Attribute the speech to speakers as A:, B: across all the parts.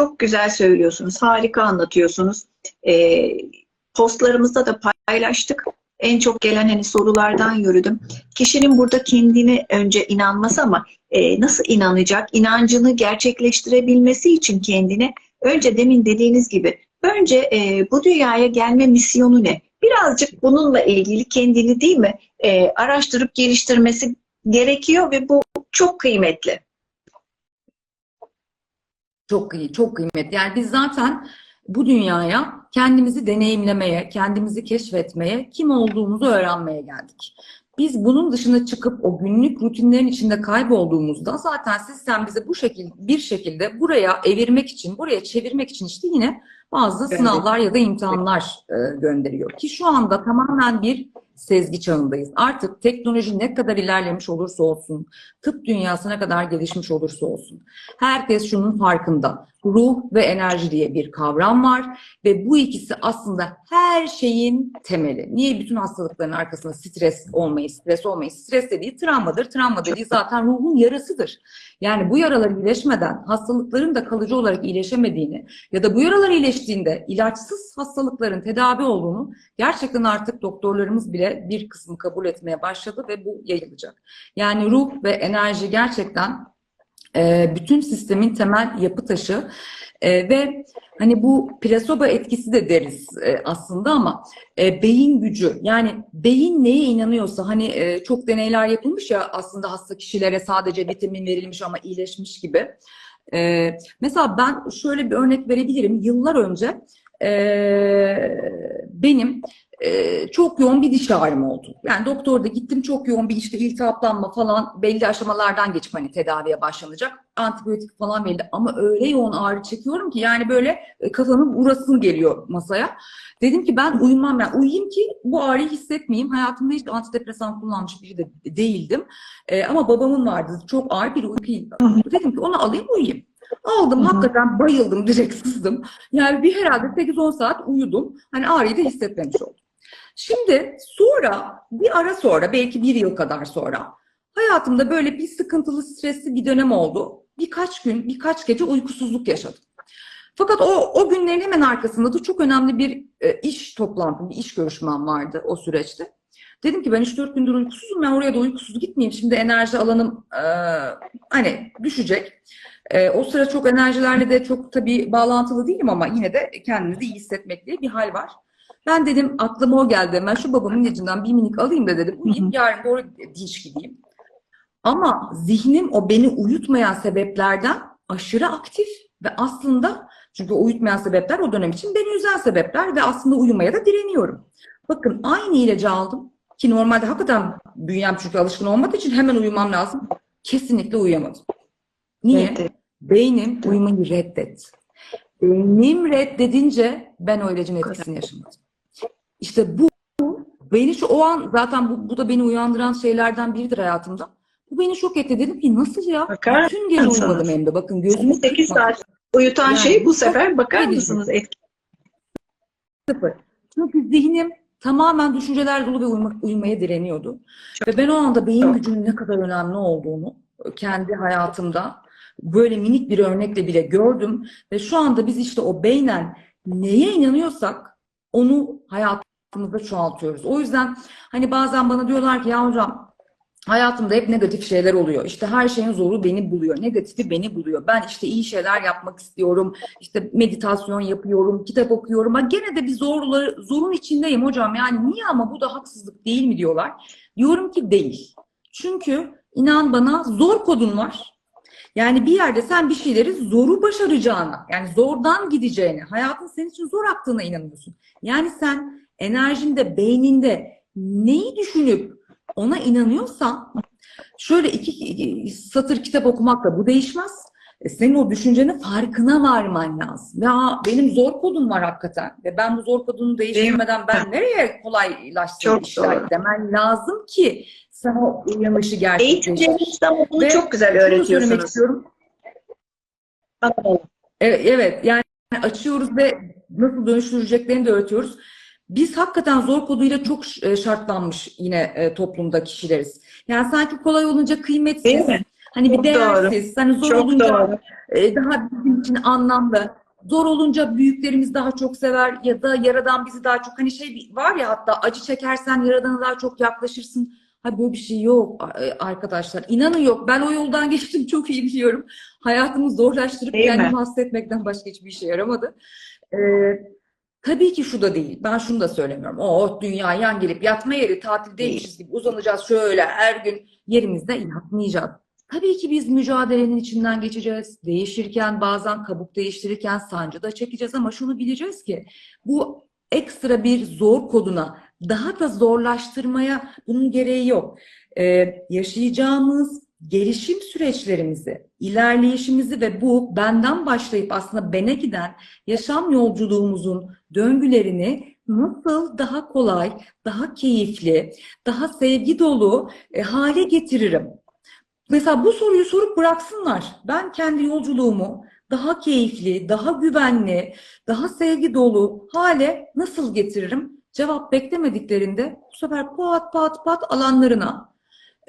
A: çok güzel söylüyorsunuz. Harika anlatıyorsunuz. E, postlarımızda da paylaştık. En çok gelen hani sorulardan yürüdüm. Kişinin burada kendine önce inanması ama e, nasıl inanacak? İnancını gerçekleştirebilmesi için kendine önce demin dediğiniz gibi önce e, bu dünyaya gelme misyonu ne? Birazcık bununla ilgili kendini değil mi e, araştırıp geliştirmesi gerekiyor ve bu çok kıymetli.
B: Çok iyi, çok kıymetli. Yani biz zaten bu dünyaya kendimizi deneyimlemeye, kendimizi keşfetmeye, kim olduğumuzu öğrenmeye geldik. Biz bunun dışına çıkıp o günlük rutinlerin içinde kaybolduğumuzda zaten sistem bizi bu şekilde bir şekilde buraya evirmek için, buraya çevirmek için işte yine bazı
A: Evet.
B: sınavlar ya da imtihanlar e, gönderiyor. Ki şu anda tamamen bir sezgi çağındayız. Artık teknoloji ne kadar ilerlemiş olursa olsun, tıp dünyası ne kadar gelişmiş olursa olsun. Herkes şunun farkında. Ruh ve enerji diye bir kavram var ve bu ikisi aslında her şeyin temeli. Niye bütün hastalıkların arkasında stres olmayı, stres olmayı, stres dediği travmadır. Travma dediği zaten ruhun yarasıdır. Yani bu yaralar iyileşmeden hastalıkların da kalıcı olarak iyileşemediğini ya da bu yaralar iyileştiğinde ilaçsız hastalıkların tedavi olduğunu gerçekten artık doktorlarımız bile bir kısmı kabul etmeye başladı ve bu yayılacak. Yani ruh ve enerji gerçekten e, bütün sistemin temel yapı taşı E, ve hani bu plasebo etkisi de deriz e, aslında ama beyin gücü yani beyin neye inanıyorsa hani çok deneyler yapılmış ya aslında hasta kişilere sadece vitamin verilmiş ama iyileşmiş gibi. E, mesela ben şöyle bir örnek verebilirim. Yıllar önce benim e, çok yoğun bir diş ağrım oldu. Yani doktorda gittim çok yoğun bir işte iltihaplanma falan belli aşamalardan geçip hani tedaviye başlanacak. Antibiyotik falan verildi ama öyle yoğun ağrı çekiyorum ki yani böyle e, kafamın vurasım geliyor masaya. Dedim ki ben uyumam yani uyuyayım ki bu ağrıyı hissetmeyeyim. Hayatımda hiç antidepresan kullanmış biri de değildim. E, ama babamın vardı çok ağır bir uyku. Dedim ki onu alayım uyuyayım. Aldım hakikaten bayıldım direkt sızdım. Yani bir herhalde 8-10 saat uyudum. Hani ağrıyı da hissetmemiş oldum. Şimdi sonra bir ara sonra belki bir yıl kadar sonra hayatımda böyle bir sıkıntılı stresli bir dönem oldu. Birkaç gün birkaç gece uykusuzluk yaşadım. Fakat o, o günlerin hemen arkasında da çok önemli bir e, iş toplantım, bir iş görüşmem vardı o süreçte. Dedim ki ben 3-4 gündür uykusuzum ben oraya da uykusuz gitmeyeyim. Şimdi enerji alanım e, hani düşecek. E, o sıra çok enerjilerle de çok tabii bağlantılı değilim ama yine de kendimi de iyi hissetmek diye bir hal var. Ben dedim aklıma o geldi. Ben şu babamın ilacından bir minik alayım da dedim. Uyuyayım yarın doğru dinç gideyim. Ama zihnim o beni uyutmayan sebeplerden aşırı aktif ve aslında çünkü uyutmayan sebepler o dönem için beni üzen sebepler ve aslında uyumaya da direniyorum. Bakın aynı ilacı aldım ki normalde hakikaten bünyem çünkü alışkın olmadığı için hemen uyumam lazım. Kesinlikle uyuyamadım. Niye?
A: Evet.
B: Beynim uyumayı reddet. Beynim reddedince ben o ilacın etkisini yaşamadım. İşte bu beni şu o an zaten bu, bu da beni uyandıran şeylerden biridir hayatımda. Bu beni şok etti. Dedim ki nasıl ya?
A: Bakar
B: Bütün gece uyumadım hem de. Bakın gözümü
A: 8
B: kırpmadım.
A: saat uyutan
B: Yani
A: şey bu
B: çok
A: sefer bakar mısınız etki?
B: Sıfır. Çünkü zihnim tamamen düşünceler dolu ve uyuma, uyumaya direniyordu. Ve ben o anda beyin
A: Çok.
B: gücünün ne kadar önemli olduğunu kendi hayatımda böyle minik bir örnekle bile gördüm. Ve şu anda biz işte o beynen neye inanıyorsak onu hayatımızda çoğaltıyoruz. O yüzden hani bazen bana diyorlar ki ya hocam hayatımda hep negatif şeyler oluyor. İşte her şeyin zoru beni buluyor. Negatifi beni buluyor. Ben işte iyi şeyler yapmak istiyorum. İşte meditasyon yapıyorum, kitap okuyorum. Ama gene de bir zorları, zorun içindeyim hocam. Yani niye ama bu da haksızlık değil mi diyorlar. Diyorum ki değil. Çünkü inan bana zor kodun var. Yani bir yerde sen bir şeyleri zoru başaracağına, yani zordan gideceğine, hayatın senin için zor aktığına inanıyorsun. Yani sen enerjinde, beyninde neyi düşünüp ona inanıyorsan şöyle iki, iki satır kitap okumakla bu değişmez. E, Senin o düşüncenin farkına varman lazım. Ya benim zor kodum var hakikaten ve ben bu zor kodunu değiştirmeden ben nereye kolaylaştırır
A: Çok
B: işler
A: doğru.
B: demen lazım ki o uyanışı.
A: Eğitimlerinizde ama bunu
B: Ve
A: çok güzel öğretiyorsunuz.
B: istiyorum. Evet, evet yani açıyoruz ve nasıl dönüştüreceklerini de öğretiyoruz. Biz hakikaten zor koduyla çok e, şartlanmış yine e, toplumda kişileriz. Yani sanki kolay olunca
A: Değil
B: kıymetsiz,
A: mi?
B: Hani bir
A: Çok doğru.
B: değersiz, hani zor
A: Çok
B: olunca
A: doğru.
B: e, daha bizim için anlamlı. Zor olunca büyüklerimiz daha çok sever ya da yaradan bizi daha çok hani şey var ya hatta acı çekersen yaradana daha çok yaklaşırsın. Ha böyle bir şey yok e, arkadaşlar. İnanın yok. Ben o yoldan geçtim çok iyi biliyorum. Hayatımı zorlaştırıp
A: Değil mi?
B: kendimi hasta etmekten başka hiçbir işe yaramadı. Ee, tabii ki şu da değil. Ben şunu da söylemiyorum. O dünya yan gelip yatma yeri tatildeymişiz gibi uzanacağız şöyle her gün yerimizde yatmayacağız. Tabii ki biz mücadelenin içinden geçeceğiz. Değişirken bazen kabuk değiştirirken sancı da çekeceğiz ama şunu bileceğiz ki bu ekstra bir zor koduna daha da zorlaştırmaya bunun gereği yok. Ee, yaşayacağımız gelişim süreçlerimizi, ilerleyişimizi ve bu benden başlayıp aslında bene giden yaşam yolculuğumuzun döngülerini nasıl daha kolay, daha keyifli, daha sevgi dolu e, hale getiririm. Mesela bu soruyu sorup bıraksınlar. Ben kendi yolculuğumu daha keyifli, daha güvenli, daha sevgi dolu hale nasıl getiririm? Cevap beklemediklerinde bu sefer pat pat pat alanlarına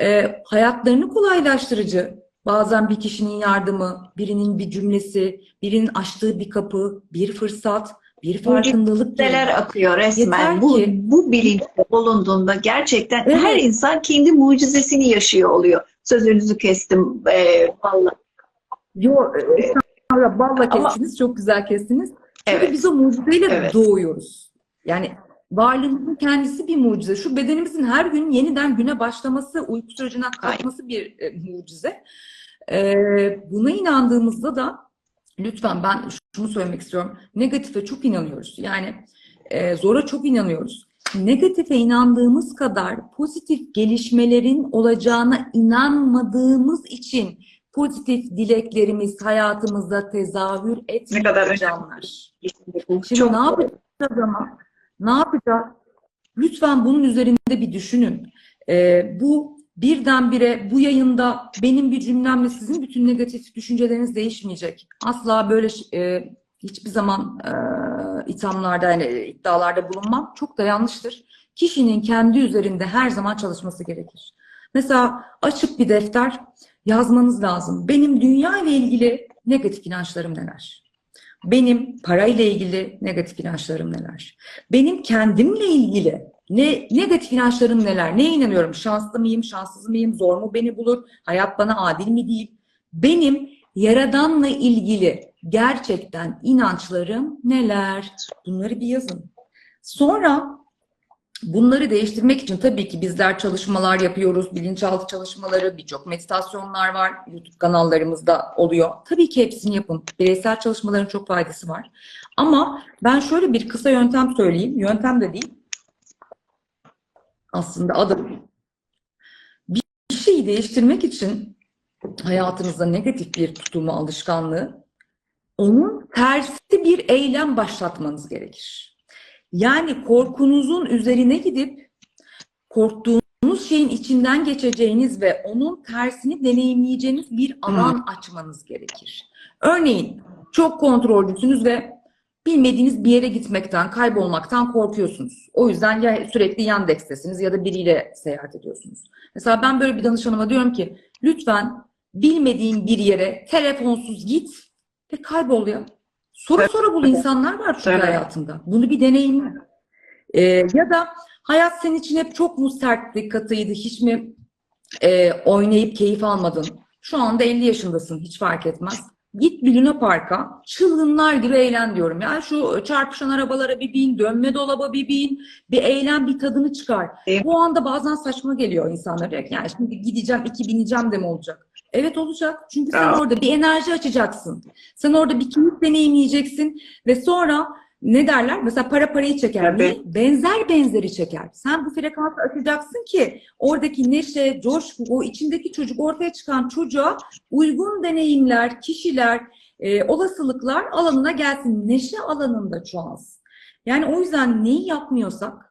B: e, hayatlarını kolaylaştırıcı, bazen bir kişinin yardımı, birinin bir cümlesi, birinin açtığı bir kapı, bir fırsat, bir farkındalık.
A: Neler akıyor resmen.
B: Yeter
A: Bu,
B: ki-
A: bu bilinçte bulunduğunda gerçekten
B: Evet.
A: her insan kendi mucizesini yaşıyor oluyor. Sözünüzü kestim. Ee, vallahi.
B: Yo, e, estağfurullah, balla
A: Ama-
B: kestiniz, çok güzel kestiniz. Çünkü
A: Evet.
B: biz o mucizeyle
A: Evet.
B: doğuyoruz. Yani varlığımızın kendisi bir mucize. Şu bedenimizin her gün yeniden güne başlaması, uyku sürecinden kalkması bir e, mucize. E, buna inandığımızda da lütfen ben şunu söylemek istiyorum. Negatife çok inanıyoruz. Yani e, zora çok inanıyoruz. Negatife inandığımız kadar pozitif gelişmelerin olacağına inanmadığımız için pozitif dileklerimiz hayatımızda tezahür etmiyor canlar.
A: Bu
B: Şimdi
A: çok
B: ne yapacağız ama? Ne yapacağız? Lütfen bunun üzerinde bir düşünün. Ee, bu birdenbire bu yayında benim bir cümlemle sizin bütün negatif düşünceleriniz değişmeyecek. Asla böyle e, hiçbir zaman e, ithamlarda yani iddialarda bulunmam çok da yanlıştır. Kişinin kendi üzerinde her zaman çalışması gerekir. Mesela açıp bir defter yazmanız lazım. Benim dünya ile ilgili negatif inançlarım neler? Benim parayla ilgili negatif inançlarım neler? Benim kendimle ilgili ne negatif inançlarım neler? Neye inanıyorum? Şanslı mıyım, şanssız mıyım? Zor mu beni bulur? Hayat bana adil mi değil? Benim yaradanla ilgili gerçekten inançlarım neler? Bunları bir yazın. Sonra Bunları değiştirmek için tabii ki bizler çalışmalar yapıyoruz, bilinçaltı çalışmaları, birçok meditasyonlar var, YouTube kanallarımızda oluyor. Tabii ki hepsini yapın. Bireysel çalışmaların çok faydası var. Ama ben şöyle bir kısa yöntem söyleyeyim. Yöntem de değil. Aslında adım. Bir şeyi değiştirmek için hayatınızda negatif bir tutumu, alışkanlığı, onun tersi bir eylem başlatmanız gerekir. Yani korkunuzun üzerine gidip korktuğunuz şeyin içinden geçeceğiniz ve onun tersini deneyimleyeceğiniz bir alan açmanız gerekir. Örneğin çok kontrolcüsünüz ve bilmediğiniz bir yere gitmekten, kaybolmaktan korkuyorsunuz. O yüzden ya sürekli Yandex'tesiniz ya da biriyle seyahat ediyorsunuz. Mesela ben böyle bir danışanıma diyorum ki lütfen bilmediğin bir yere telefonsuz git ve kaybol ya. Soru soru bul insanlar var çünkü
A: Tabii.
B: hayatında. Bunu bir deneyimle. Ee, ya da hayat senin için hep çok mu sertti, katıydı, hiç mi e, oynayıp keyif almadın? Şu anda 50 yaşındasın, hiç fark etmez. Git bir Luna Park'a, çılgınlar gibi eğlen diyorum. Yani şu çarpışan arabalara bir bin, dönme dolaba bir bin, bir eğlen, bir tadını çıkar.
A: Evet.
B: Bu anda bazen saçma geliyor insanlara. Yani şimdi gideceğim, iki bineceğim de mi olacak? Evet olacak. Çünkü sen orada bir enerji açacaksın. Sen orada bir kimlik deneyimleyeceksin ve sonra ne derler? Mesela para parayı çeker.
A: Tabii.
B: Niye? Benzer benzeri çeker. Sen bu frekansı açacaksın ki oradaki neşe, coşku, o içindeki çocuk ortaya çıkan çocuğa uygun deneyimler, kişiler, e, olasılıklar alanına gelsin. Neşe alanında çoğalsın. Yani o yüzden neyi yapmıyorsak,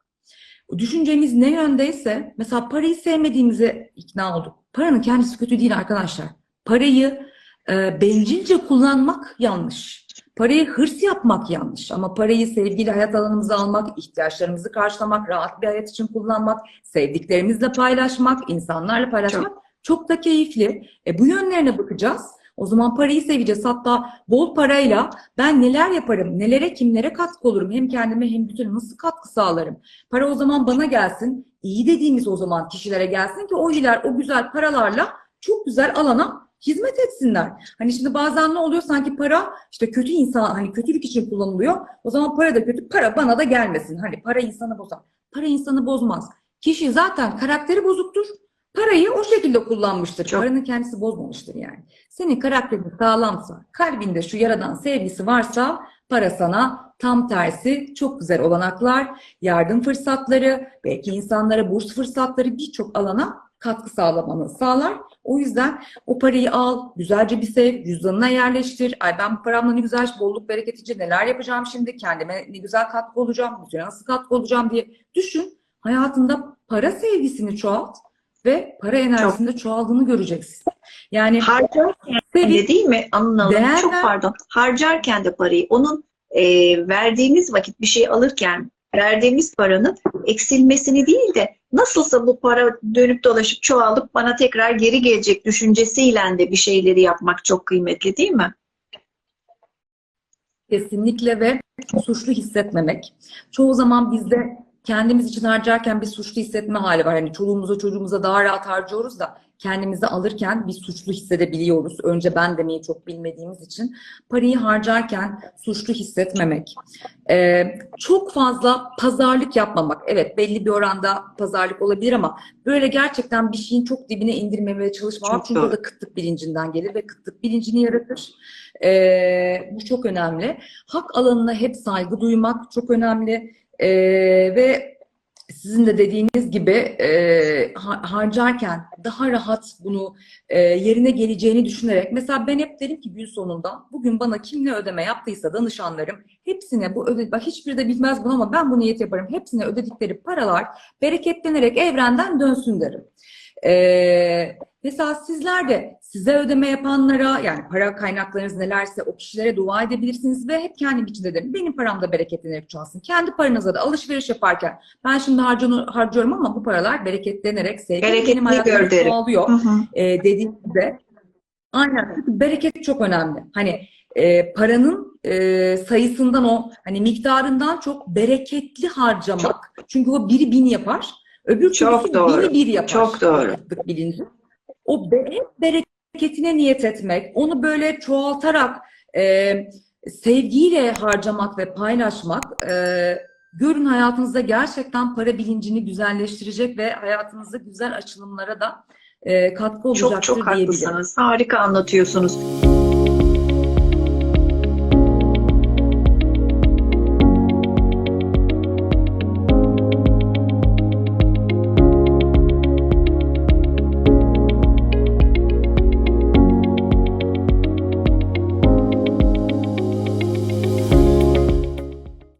B: düşüncemiz ne yöndeyse, mesela parayı sevmediğimize ikna olduk. Paranın kendisi kötü değil arkadaşlar. Parayı e, bencilce kullanmak yanlış. Parayı hırs yapmak yanlış. Ama parayı sevgiyle hayat alanımıza almak, ihtiyaçlarımızı karşılamak, rahat bir hayat için kullanmak, sevdiklerimizle paylaşmak, insanlarla paylaşmak Çok da keyifli. E, bu yönlerine bakacağız. O zaman parayı seveceğiz. Hatta bol parayla ben neler yaparım, nelere, kimlere katkı olurum, hem kendime hem bütüne nasıl katkı sağlarım. Para o zaman bana gelsin, iyi dediğimiz o zaman kişilere gelsin ki o iyiler o güzel paralarla çok güzel alana hizmet etsinler. Hani şimdi bazen ne oluyor sanki para işte kötü insan hani kötülük için kullanılıyor. O zaman para da kötü, para bana da gelmesin. Hani para insanı bozar. Para insanı bozmaz. Kişi zaten karakteri bozuktur. Parayı o şekilde kullanmıştır.
A: Çok-
B: Paranın kendisi bozmamıştır yani. Senin karakterin sağlamsa, kalbinde şu yaradan sevgisi varsa para sana tam tersi çok güzel olanaklar, yardım fırsatları, belki insanlara burs fırsatları birçok alana katkı sağlamanı sağlar. O yüzden o parayı al, güzelce bir sev, cüzdanına yerleştir. Ay ben bu paramla ne güzel bolluk bereket için neler yapacağım şimdi, kendime ne güzel katkı olacağım, bütçene nasıl katkı olacağım diye düşün. Hayatında para sevgisini çoğalt ve para enerjisinde çoğaldığını göreceksin. Yani
A: Harcarken de değil mi? Hanım,
B: Değer
A: çok pardon. Harcarken de parayı onun e, verdiğimiz vakit bir şey alırken verdiğimiz paranın eksilmesini değil de nasılsa bu para dönüp dolaşıp çoğalıp bana tekrar geri gelecek düşüncesiyle de bir şeyleri yapmak çok kıymetli değil mi?
B: Kesinlikle ve suçlu hissetmemek. Çoğu zaman bizde kendimiz için harcarken bir suçlu hissetme hali var. Hani çoluğumuza çocuğumuza daha rahat harcıyoruz da kendimizi alırken bir suçlu hissedebiliyoruz. Önce ben demeyi çok bilmediğimiz için. Parayı harcarken suçlu hissetmemek. Ee, çok fazla pazarlık yapmamak. Evet belli bir oranda pazarlık olabilir ama böyle gerçekten bir şeyin çok dibine indirmemeye çalışmamak.
A: Çok
B: Çünkü o
A: doğru.
B: da kıtlık bilincinden gelir ve kıtlık bilincini yaratır. Ee, bu çok önemli. Hak alanına hep saygı duymak çok önemli. Ee, ve sizin de dediğiniz gibi e, ha- harcarken daha rahat bunu e, yerine geleceğini düşünerek mesela ben hep derim ki gün sonunda bugün bana kim ne ödeme yaptıysa danışanlarım hepsine bu öde bak hiçbiri de bilmez bunu ama ben bu niyet yaparım. Hepsine ödedikleri paralar bereketlenerek evrenden dönsün derim. Ee, mesela sizler de size ödeme yapanlara yani para kaynaklarınız nelerse o kişilere dua edebilirsiniz ve hep kendim için de derim. Benim param da bereketlenerek çoğalsın. Kendi paranıza da alışveriş yaparken ben şimdi harcanı, harcıyorum ama bu paralar bereketlenerek sevgi benim hayatımda çoğalıyor
A: Hı hı.
B: e, dediğimde aynen çünkü bereket çok önemli. Hani e, paranın e, sayısından o hani miktarından çok bereketli harcamak. Çünkü o biri bin yapar. Öbür
A: Çok doğru.
B: bini bir yapar.
A: Çok doğru.
B: Bilinci. O be- hep bereketine niyet etmek, onu böyle çoğaltarak e, sevgiyle harcamak ve paylaşmak e, görün hayatınızda gerçekten para bilincini güzelleştirecek ve hayatınızda güzel açılımlara da e, katkı olacaktır
A: Çok çok haklısınız. Harika anlatıyorsunuz.